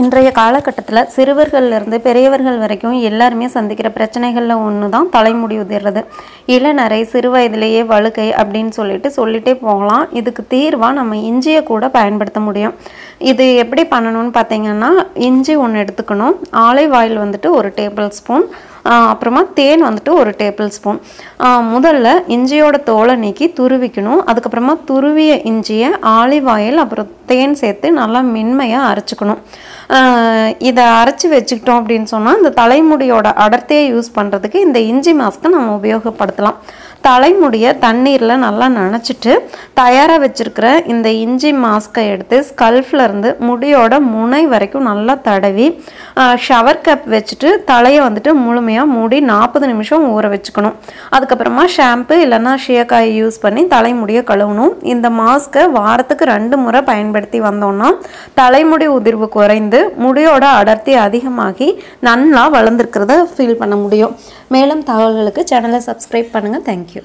இன்றைய காலகட்டத்தில் சிறுவர்கள்லேருந்து பெரியவர்கள் வரைக்கும் எல்லாருமே சந்திக்கிற பிரச்சனைகளில் ஒன்று தான் தலைமுடி உதிர்றது. இளநரை சிறு வயதிலேயே வழுக்கை அப்படின்னு சொல்லிட்டு சொல்லிட்டே போகலாம். இதுக்கு தீர்வாக நம்ம இஞ்சியை கூட பயன்படுத்த முடியும். இது எப்படி பண்ணணும்னு பார்த்தீங்கன்னா இஞ்சி ஒன்று எடுத்துக்கணும். ஆலை வாயில் வந்துட்டு ஒரு டேபிள் ஸ்பூன். அப்புறமா தேன் வந்துட்டு ஒரு டேபிள் ஸ்பூன் முதல்ல இஞ்சியோட தோலை நீக்கி துருவிக்கணும். அதுக்கப்புறமா துருவிய இஞ்சியை ஆலிவ் ஆயில் அப்புறம் தேன் சேர்த்து நல்லா மென்மையாக அரைச்சிக்கணும். இதை அரைச்சி வச்சுக்கிட்டோம் அப்படின்னு சொன்னால் இந்த தலைமுடியோட அடர்த்தியை யூஸ் பண்ணுறதுக்கு இந்த இஞ்சி மாஸ்க்கை நம்ம உபயோகப்படுத்தலாம். தலைமுடியை தண்ணீரில் நல்லா நனைச்சிட்டு தயாராக வச்சுருக்கிற இந்த இஞ்சி மாஸ்க்கை எடுத்து ஸ்கல்ஃப்ல இருந்து முடியோட முனை வரைக்கும் நல்லா தடவி ஷவர் கப் வச்சுட்டு தலையை வந்துட்டு முழுமையாக மூடி நாற்பது நிமிஷம் ஊற வச்சுக்கணும். அதுக்கப்புறமா ஷாம்பு இல்லைன்னா ஷியக்காயை யூஸ் பண்ணி தலைமுடியை கழுவணும். இந்த மாஸ்க்கை வாரத்துக்கு ரெண்டு முறை பயன்படுத்தி வந்தோம்னா தலைமுடி உதிர்வு குறைந்து முடியோட அடர்த்தி அதிகமாகி நல்லா வளர்ந்துருக்கிறத ஃபீல் பண்ண முடியும். மேலும் தகவல்களுக்கு சேனலை சப்ஸ்கிரைப் பண்ணுங்கள் தேங்க்யூ